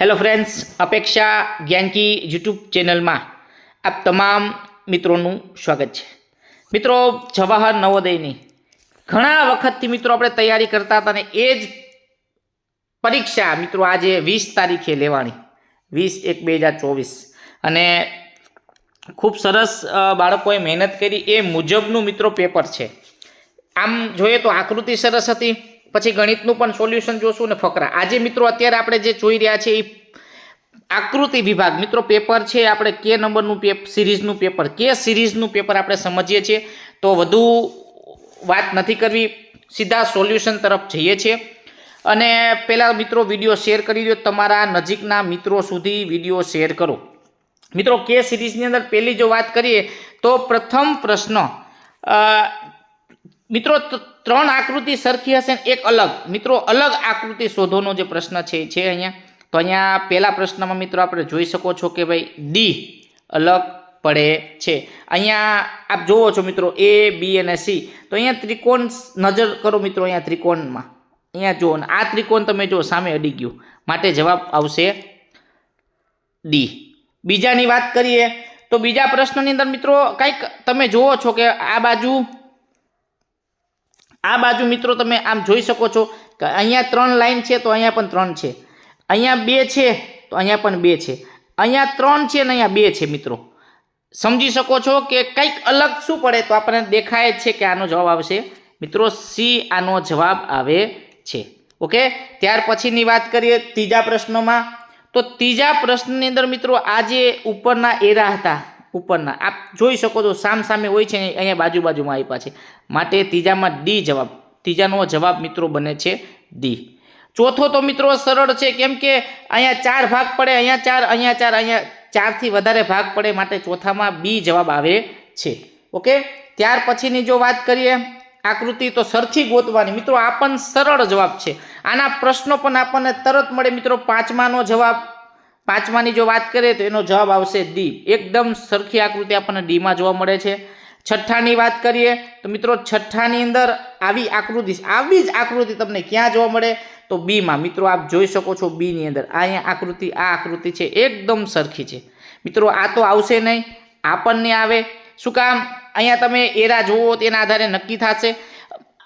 Hello friends અપેક્ષા Gyanki YouTube ચેનલમાં આપ તમામ મિત્રોનું સ્વાગત છે. મિત્રો, જવાહર નવોદયની ઘણા વખતથી મિત્રો આપણે તૈયારી કરતા હતા અને એ જ પરીક્ષા મિત્રો આજે વીસ તારીખે લેવાની. વીસ એક બે હજાર ચોવીસ. અને ખૂબ સરસ બાળકોએ મહેનત કરી એ મુજબનું મિત્રો પેપર છે. આમ જોઈએ તો આકૃતિ સરસ હતી. પછી ગણિતનું પણ સોલ્યુશન જોશું ને ફકરા. આજે મિત્રો અત્યારે આપણે જે જોઈ રહ્યા છે એ આકૃતિ વિભાગ. મિત્રો પેપર છે, આપણે કે નંબરનું પેપ, સિરીઝનું પેપર. કે સિરીઝનું પેપર આપણે સમજીએ છીએ. તો વધુ વાત નથી કરવી. સીધા સોલ્યુશન તરફ જઈએ છીએ. અને પહેલાં મિત્રો વીડિયો શેર કરી દો. તમારા નજીકના મિત્રો સુધી વીડિયો શેર કરો. મિત્રો, કે સિરીઝની અંદર પહેલી જો વાત કરીએ, તો પ્રથમ પ્રશ્ન મિત્રો ત્રણ આકૃતિ સરખી હશે ને એક અલગ. મિત્રો, અલગ આકૃતિ શોધોનો જે પ્રશ્ન છે છે અહીંયા. તો અહીંયા પહેલા પ્રશ્નમાં મિત્રો આપણે જોઈ શકો છો કે ભાઈ ડી અલગ પડે છે. અહીંયા આપ જોવો છો મિત્રો એ બી અને સી તો અહીંયા ત્રિકોણ નજર કરો મિત્રો, અહીંયા ત્રિકોણમાં. અહીંયા જુઓ આ ત્રિકોણ તમે જો સામે અડી ગયું. માટે જવાબ આવશે ડી બીજાની વાત કરીએ તો બીજા પ્રશ્નની અંદર મિત્રો, કંઈક તમે જુઓ છો કે આ બાજુ આ બાજુ મિત્રો તમે આમ જોઈ શકો છો કે અહીંયા ત્રણ લાઈન છે તો અહીંયા પણ ત્રણ છે. અહીંયા બે છે તો અહીંયા પણ બે છે. અહીંયા ત્રણ છે ને અહીંયા બે છે મિત્રો. સમજી શકો છો કે કંઈક અલગ શું પડે તો આપણને દેખાય છે કે આનો જવાબ આવશે. મિત્રો સી આનો જવાબ આવે છે. ઓકે? ત્યાર પછીની વાત કરીએ ત્રીજા પ્રશ્નમાં. તો ત્રીજા પ્રશ્નની અંદર મિત્રો આ જે ઉપરના એરા હતા ઉપરના. આપ જોઈ શકો છો સામ સામે હોય છે અહીંયા બાજુ બાજુમાં આપ્યા છે. માટે ત્રીજામાં ડી જવાબ. ત્રીજાનો જવાબ મિત્રો બને છે ડી. ચોથો તો મિત્રો સરળ છે, કેમ કે અહીંયા ચાર ભાગ પડે, અહીંયા ચાર અહીંયા ચાર, અહીંયા ચારથી વધારે ભાગ પડે માટે ચોથામાં બી જવાબ આવે છે. ઓકે? ત્યાર પછીની જો વાત કરીએ, આકૃતિ તો સરથી ગોતવાની. મિત્રો આ પણ સરળ જવાબ છે. આના પ્રશ્નો પણ આપણને તરત મળે મિત્રો. પાંચમાનો જવાબ. પાંચમાની જો વાત કરીએ તો એનો જવાબ આવશે ડી. એકદમ સરખી આકૃતિ આપણને ડીમાં જોવા મળે છે. છઠ્ઠાની વાત કરીએ તો મિત્રો છઠ્ઠાની અંદર આવી આકૃતિ, આવી જ આકૃતિ તમને ક્યાં જોવા મળે તો બીમાં. મિત્રો આપ જોઈ શકો છો બીની અંદર. આ અહીંયા આકૃતિ, આ આકૃતિ છે, એકદમ સરખી છે. મિત્રો આ તો આવશે નહીં, આપણને આવે. શું કામ? અહીંયા તમે એરા જુઓ, તેના આધારે નક્કી થશે.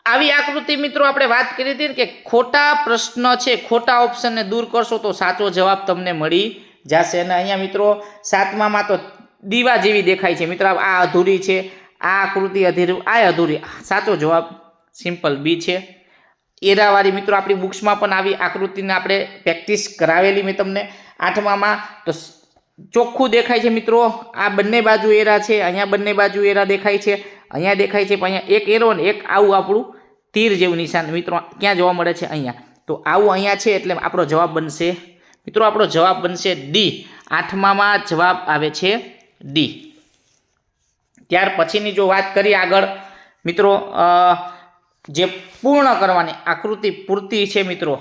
આવી આકૃતિ મિત્રો આપણે વાત કરી હતી કે ખોટા પ્રશ્ન છે, ખોટા ઓપ્શનને દૂર કરશો તો સાચો જવાબ તમને મળી જશે. અને અહીંયા મિત્રો સાતમામાં તો દીવા જેવી દેખાય છે. મિત્રો, આ અધૂરી છે. આ આકૃતિ અધૂરી, આ અધૂરી. સાચો જવાબ સિમ્પલ બી છે. એરાવાળી મિત્રો, આપણી બુક્સમાં પણ આવી આકૃતિને આપણે પ્રેક્ટિસ કરાવેલી મેં તમને આઠમામાં. તો ચોખ્ખું દેખાય છે મિત્રો. આ બંને બાજુ એરા છે. અહીંયા બંને બાજુ એરા દેખાય છે. અહીંયા દેખાય છે. પણ અહીંયા એક એરો ને એક આવું આપણું તીર જેવું નિશાન. મિત્રો, ક્યાં જોવા મળે છે અહીંયા? તો આવું અહીંયા છે એટલે આપણો જવાબ બનશે. મિત્રો, આપણો જવાબ બનશે ડી આઠમામાં જવાબ આવે છે ડી ત્યાર પછીની જો વાત કરીએ આગળ. મિત્રો જે પૂર્ણ કરવાની આકૃતિ પૂર્તિ છે, મિત્રો.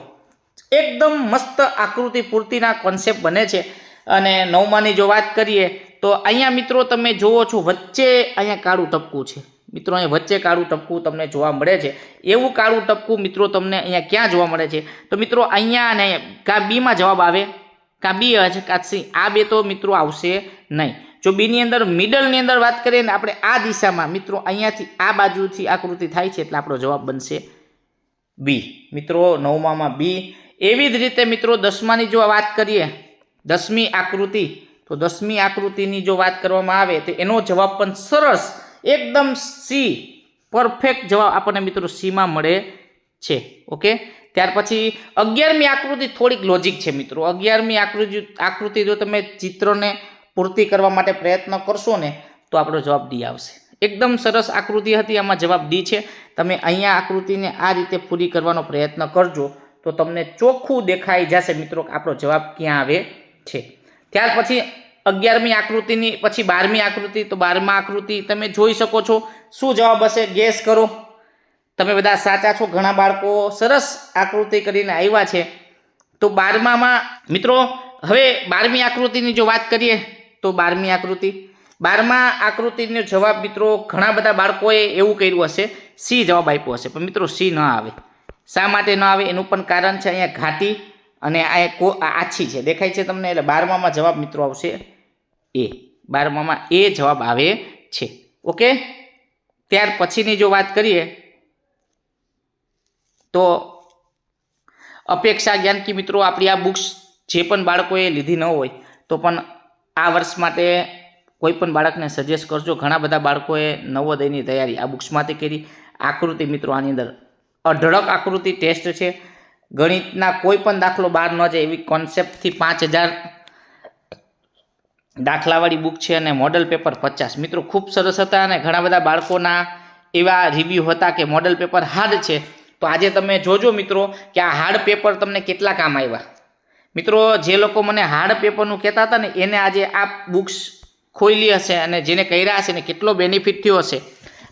એકદમ મસ્ત આકૃતિ પૂર્તિના કોન્સેપ્ટ બને છે. અને નવમાની જો વાત કરીએ, તો અહીંયા મિત્રો તમે જુઓ છો, વચ્ચે અહીંયા કાળું ટપકું છે. મિત્રો અહીંયા વચ્ચે કાળું ટપકું તમને જોવા મળે છે. એવું કાળું ટપકું મિત્રો તમને અહીંયા ક્યાં જોવા મળે છે? તો મિત્રો, અહીંયા અને કાં બીમાં જવાબ આવે? કાં બી હશે કાં સી? આ બે તો મિત્રો આવશે નહીં. જો બીની અંદર મિડલની અંદર વાત કરીએ ને, આપણે આ દિશામાં મિત્રો અહીંયાથી આ બાજુથી આકૃતિ થાય છે એટલે આપણો જવાબ બનશે બી મિત્રો, નવમામાં બી એવી જ રીતે મિત્રો, દસમાની જો વાત કરીએ, દસમી આકૃતિ, તો દસમી આકૃતિની જો વાત કરવામાં આવે, તો એનો જવાબ પણ સરસ એકદમ સી, પરફેક્ટ જવાબ આપણને મિત્રો સીમાં મળે છે, ઓકે? ત્યાર પછી અગિયારમી આકૃતિ થોડીક લોજિક છે મિત્રો. અગિયારમી આકૃતિ આકૃતિ જો તમે ચિત્રને પૂર્તિ કરવા માટે પ્રયત્ન કરશો ને, તો આપણો જવાબ ડી આવશે. એકદમ સરસ આકૃતિ હતી, આમાં જવાબ ડી છે. તમે અહીંયા આકૃતિને આ રીતે પૂરી કરવાનો પ્રયત્ન કરજો, તો તમને ચોખ્ખું દેખાઈ જશે મિત્રો આપણો જવાબ ક્યાં આવે છે. ત્યાર પછી અગિયારમી આકૃતિની, પછી બારમી આકૃતિ, તો બારમા આકૃતિ તમે જોઈ શકો છો. શું જવાબ હશે? ગેસ કરો. તમે બધા સાચા છો? ઘણા બાળકો સરસ આકૃતિ કરીને આવ્યા છે. તો બારમામાં, મિત્રો, હવે બારમી આકૃતિની જો વાત કરીએ, તો બારમી આકૃતિ. બારમા આકૃતિનો જવાબ, મિત્રો, ઘણા બધા બાળકોએ એવું કર્યું હશે. સી જવાબ આપ્યો હશે. પણ મિત્રો, સી ન આવે. શા માટે ન આવે? એનું પણ કારણ છે અહીંયા ઘાટી અને આ આછી છે. દેખાય છે તમને? એટલે બારમામાં જવાબ મિત્રો આવશે. એ. બારમામાં એ જવાબ આવે છે. ઓકે? ત્યાર પછીની જો વાત કરીએ, તો અપેક્ષા જ્ઞાન કે મિત્રો આપણી આ બુક્સ જે પણ બાળકોએ લીધી ન હોય, તો પણ આ વર્ષ માટે કોઈ પણ બાળકને સજેસ્ટ કરજો. ઘણા બધા બાળકોએ નવોદયની તૈયારી આ બુક્સમાંથી કરી. આકૃતિ મિત્રો આની અંદર. અઢળક આકૃતિ ટેસ્ટ છે. ગણિતના કોઈ પણ દાખલો બહાર ન જાય એવી કોન્સેપ્ટથી પાંચ હજાર દાખલાવાળી બુક છે અને મોડલ પેપર પચાસ. મિત્રો, ખૂબ સરસ હતા અને ઘણા બધા બાળકોના એવા રિવ્યૂ હતા કે મોડલ પેપર હાર્ડ છે. તો આજે તમે જોજો મિત્રો કે આ હાર્ડ પેપર તમને કેટલા કામ આવ્યા મિત્રો, જે લોકો મને હાર્ડ પેપરનું કહેતા હતા ને, એને આજે આ બુક્સ ખોલી હશે અને જેને કર્યા હશે ને, કેટલો બેનિફિટ થયો હશે.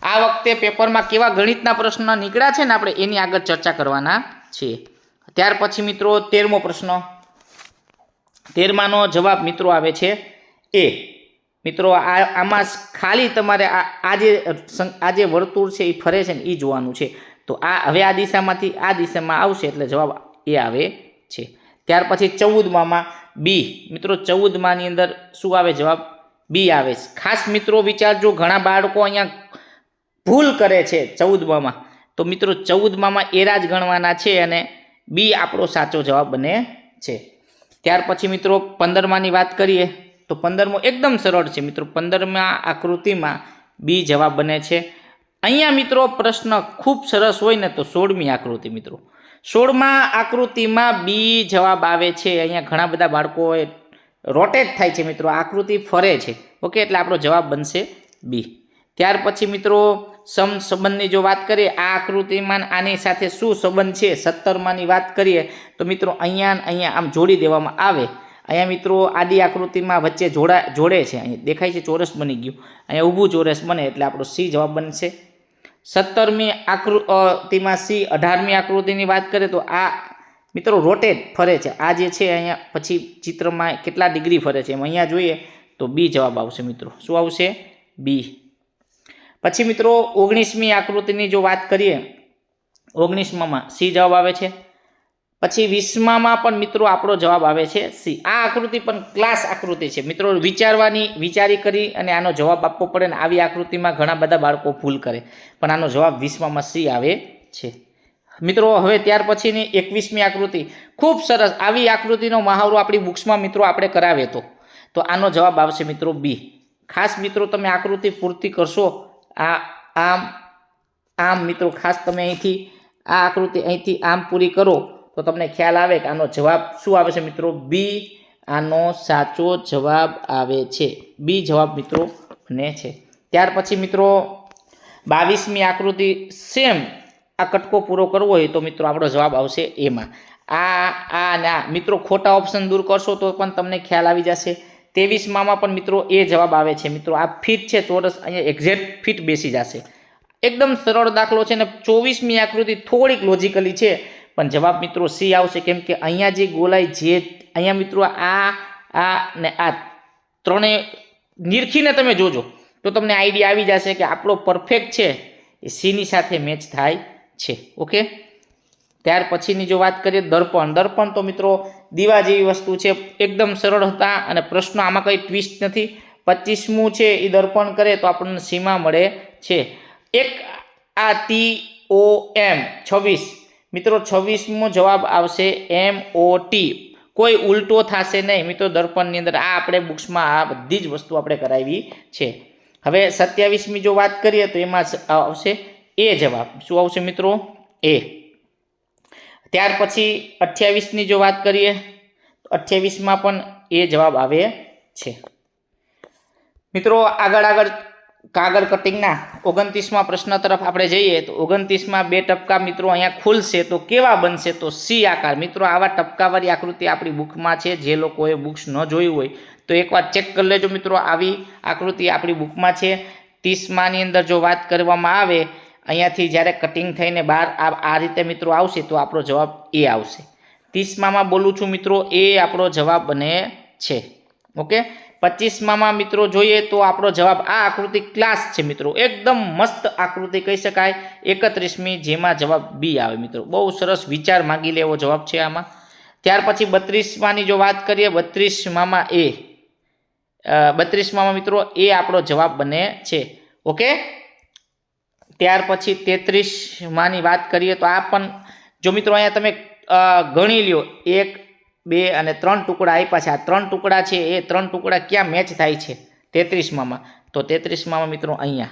આ વખતે પેપરમાં કેવા ગણિતના પ્રશ્નો નીકળ્યા છે ને, આપણે એની આગળ ચર્ચા કરવાના છીએ. ત્યાર પછી મિત્રો, તેરમો પ્રશ્ન. તેરમાનો જવાબ મિત્રો આવે છે. એ મિત્રો, આ આમાં ખાલી તમારે આ આજે આ વર્તુળ છે એ ફરે છે ને એ જોવાનું છે. તો આ હવે આ દિશામાંથી, આ દિશામાં આવશે એટલે જવાબ એ આવે છે. ત્યાર પછી ચૌદમામાં બી મિત્રો, ચૌદમાની અંદર શું આવે જવાબ? બી આવે છે. ખાસ મિત્રો વિચારજો ઘણા બાળકો અહીંયા ભૂલ કરે છે ચૌદમામાં. તો મિત્રો, ચૌદમામાં એરા જ ગણવાના છે અને બી આપણો સાચો જવાબ બને છે. ત્યાર પછી મિત્રો, પંદરમાની વાત કરીએ. તો પંદરમો એકદમ સરળ છે મિત્રો. પંદરમા આકૃતિમાં બી જવાબ બને છે. અહીંયા મિત્રો પ્રશ્ન ખૂબ સરસ હોય ને તો સોળમી આકૃતિ મિત્રો. સોળમા આકૃતિમાં બી જવાબ આવે છે. અહીંયા ઘણા બધા બાળકોએ રોટેટ થાય છે મિત્રો. આકૃતિ ફરે છે. ઓકે, એટલે આપણો જવાબ બનશે બી. ત્યાર પછી મિત્રો સમ સંબંધની જો વાત કરીએ, આ આકૃતિમાં આની સાથે શું સંબંધ છે? સત્તરમાંની વાત કરીએ, તો મિત્રો અહીંયા અહીંયા આમ જોડી દેવામાં આવે. અહીંયા મિત્રો આડી આકૃતિમાં વચ્ચે જોડા જોડે છે. અહીંયા દેખાય છે ચોરસ બની ગયું. અહીંયા ઊભું ચોરસ બને એટલે આપણો સી જવાબ બનશે. સત્તરમી આકૃતિમાં સી અઢારમી આકૃતિની વાત કરીએ તો આ મિત્રો રોટેટ ફરે છે. આ જે છે અહીંયા પછી ચિત્રમાં કેટલા ડિગ્રી ફરે છે એમ અહીંયા જોઈએ તો બી જવાબ આવશે મિત્રો. શું આવશે? બી. પછી મિત્રો ઓગણીસમી આકૃતિની જો વાત કરીએ, ઓગણીસમાં સી જવાબ આવે છે. પછી વીસમામાં પણ મિત્રો આપણો જવાબ આવે છે સી. આ આકૃતિ પણ ક્લાસ આકૃતિ છે. મિત્રો વિચારવાની, વિચારી કરી અને આનો જવાબ આપવો પડે ને આવી આકૃતિમાં ઘણા બધા બાળકો ભૂલ કરે. પણ આનો જવાબ વીસમામાં સી આવે છે. મિત્રો, હવે ત્યાર પછીની એકવીસમી આકૃતિ. ખૂબ સરસ. આવી આકૃતિનો મહાવરો આપણી બુક્સમાં મિત્રો આપણે કરાવે તો તો આનો જવાબ આવશે મિત્રો બી. ખાસ મિત્રો, તમે આકૃતિ પૂર્તિ કરશો. આ આમ આમ મિત્રો, ખાસ તમે અહીંથી, આ આકૃતિ અહીંથી આમ પૂરી કરો. તો તમને ખ્યાલ આવે કે આનો જવાબ શું આવે છે મિત્રો? બી આનો સાચો જવાબ આવે છે. બી જવાબ મિત્રો બને છે. ત્યાર પછી મિત્રો, બાવીસમી આકૃતિ સેમ આ કટકો પૂરો કરવો હોય તો મિત્રો આપણો જવાબ આવશે એમાં. આ આ આ. મિત્રો, ખોટા ઓપ્શન દૂર કરશો તો પણ તમને ખ્યાલ આવી જશે. ત્રેવીસમાં પણ મિત્રો એ જવાબ આવે છે. મિત્રો, આ ફીટ છે ચોરસ અહીંયા એક્ઝેક્ટ ફીટ બેસી જશે. એકદમ સરળ દાખલો છે ને ચોવીસમી આકૃતિ થોડીક લોજિકલી છે. પણ જવાબ મિત્રો સી આવશે કેમ કે અહીંયા જે ગોલાઈ જે અહીંયા મિત્રો આ આ ને આ ત્રણેય નિરખીને તમે જોજો. તો તમને આઈડિયા આવી જશે કે આપણો પરફેક્ટ છે એ સીની સાથે મેચ થાય છે. ઓકે? ત્યાર પછીની જો વાત કરીએ દર્પણ. દર્પણ તો મિત્રો દીવા જેવી વસ્તુ છે, એકદમ સરળ હતા અને પ્રશ્નો આમાં કંઈ ટ્વિસ્ટ નથી. પચીસમું છે એ દર્પણ કરે તો આપણને સીમા મળે છે. એક આ ટી ઓ એમ છવ્વીસ. મિત્રો, છવ્વીસમો જવાબ આવશે એમ ઓ ટી કોઈ ઉલટો થશે નહીં. મિત્રો, દર્પણની અંદર આ આપણે બુક્સમાં આ બધી જ વસ્તુ આપણે કરાવી છે. હવે સત્યાવીસમી જો વાત કરીએ તો એમાં આવશે એ જવાબ. શું આવશે મિત્રો? એ. ત્યાર પછી અઠ્યાવીસની જો વાત કરીએ, તો અઠ્યાવીસમાં પણ એ જવાબ આવે છે. મિત્રો, આગળ આગળ કાગળ કટિંગના ઓગણત્રીસમાં પ્રશ્ન તરફ આપણે જઈએ તો ઓગણત્રીસમાં બે ટપકા મિત્રો અહીંયા ખુલશે તો કેવા બનશે તો સી આકાર. મિત્રો, આવા ટપકાવાળી આકૃતિ આપણી બુકમાં છે. જે લોકોએ બુક્સ ન જોયું હોય તો એકવાર ચેક કરી લેજો મિત્રો. આવી આકૃતિ આપણી બુકમાં છે. ત્રીસમાની અંદર જો વાત કરવામાં આવે, અહીંયાથી જ્યારે કટિંગ થઈને બહાર આ રીતે મિત્રો આવશે તો આપણો જવાબ એ આવશે. ત્રીસમામાં બોલું છું મિત્રો, એ આપણો જવાબ બને છે. ઓકે? પચીસમામાં મિત્રો જોઈએ તો આપણો જવાબ આ આકૃતિ ક્લાસ છે મિત્રો. એકદમ મસ્ત આકૃતિ કહી શકાય. એકત્રીસમી જેમાં જવાબ બી આવે મિત્રો. બહુ સરસ વિચાર માગી લેવો જવાબ છે આમાં. ત્યાર પછી બત્રીસમાંની જો વાત કરીએ બત્રીસમાં એ બત્રીસમાં મિત્રો એ આપણો જવાબ બને છે. ઓકે? ત્યાર પછી તેત્રીસમાંની વાત કરીએ તો આ પણ જો મિત્રો અહીંયા તમે ગણી લ્યો. એક બે અને ત્રણ ટુકડા આપ્યા છે. આ ત્રણ ટુકડા છે, એ ત્રણ ટુકડા ક્યાં મેચ થાય છે? તેત્રીસમાં તો તેત્રીસમાં મિત્રો અહીંયા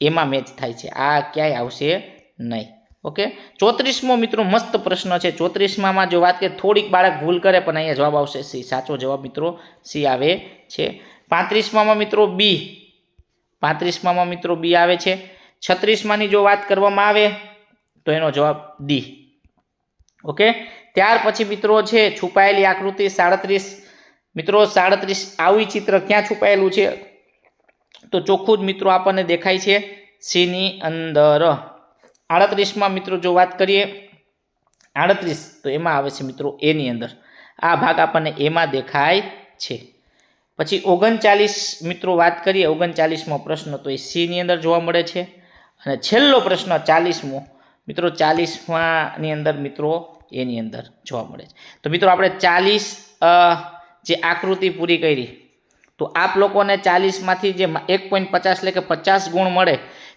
એમાં મેચ થાય છે. આ ક્યાંય આવશે નહીં. ઓકે? ચોત્રીસમો મિત્રો મસ્ત પ્રશ્ન છે. ચોત્રીસમાં જો વાત કરીએ, થોડીક બાળક ભૂલ કરે પણ અહીંયા જવાબ આવશે સી. સાચો જવાબ મિત્રો સી આવે છે. પાંત્રીસમાં મિત્રો બી. પાંત્રીસમાં મિત્રો બી આવે છે. છત્રીસમાંની જો વાત કરવામાં આવે, તો એનો જવાબ ડી. ઓકે? ત્યાર પછી મિત્રો છે, છુપાયેલી આકૃતિ સાડત્રીસ. મિત્રો, સાડત્રીસ આવી ચિત્ર ક્યાં છુપાયેલું છે? તો ચોખ્ખું જ મિત્રો આપણને દેખાય છે, સીની અંદર. આડત્રીસમાં મિત્રો જો વાત કરીએ, આડત્રીસ તો એમાં આવે છે મિત્રો, એની અંદર. આ ભાગ આપણને એમાં દેખાય છે. પછી ઓગણચાલીસ મિત્રો વાત કરીએ, ઓગણચાલીસમો પ્રશ્ન તો એ સીની અંદર જોવા મળે છે. અને છેલ્લો પ્રશ્ન ચાલીસમો. મિત્રો, ચાલીસમાંની અંદર મિત્રો એની અંદર જોવા મળે છે. તો મિત્રો આપણે ચાલીસ જે આકૃતિ પૂરી કરી, તો આપ લોકોને ચાલીસમાંથી જે એક પોઈન્ટ પચાસ એટલે કે પચાસ ગુણ મળે,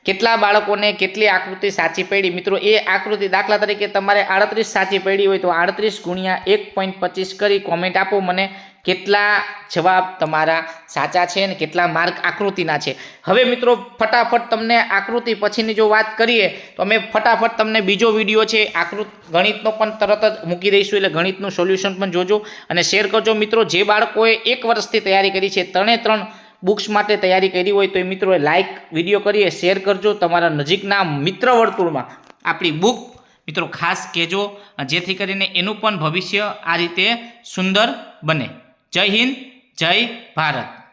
કેટલા બાળકોને કેટલી આકૃતિ સાચી પડી? મિત્રો, એ આકૃતિ દાખલા તરીકે તમારે આડત્રીસ સાચી પડી હોય તો આડત્રીસ ગુણ્યા એક પોઈન્ટ પચીસ કરી કોમેન્ટ આપો. મને કેટલા જવાબ તમારા સાચા છે અને કેટલા માર્ક આકૃતિના છે? હવે મિત્રો, ફટાફટ તમને આકૃતિ પછીની જો વાત કરીએ, તો અમે ફટાફટ તમને બીજો વીડિયો છે, આકૃત ગણિતનો પણ તરત જ મૂકી દઈશું, એટલે ગણિતનું સોલ્યુશન પણ જોજો. અને શેર કરજો મિત્રો, જે બાળકોએ એક વર્ષથી તૈયારી કરી છે, ત્રણે ત્રણ બુક્સ માટે તૈયારી કરી હોય, તો એ મિત્રોએ લાઇક વીડિયો કરીએ શેર કરજો તમારા નજીકના મિત્ર વર્તુળમાં આપણી બુક. મિત્રો, ખાસ કહેજો, જેથી કરીને એનું પણ ભવિષ્ય આ રીતે સુંદર બને. જય હિન્દ જય ભારત.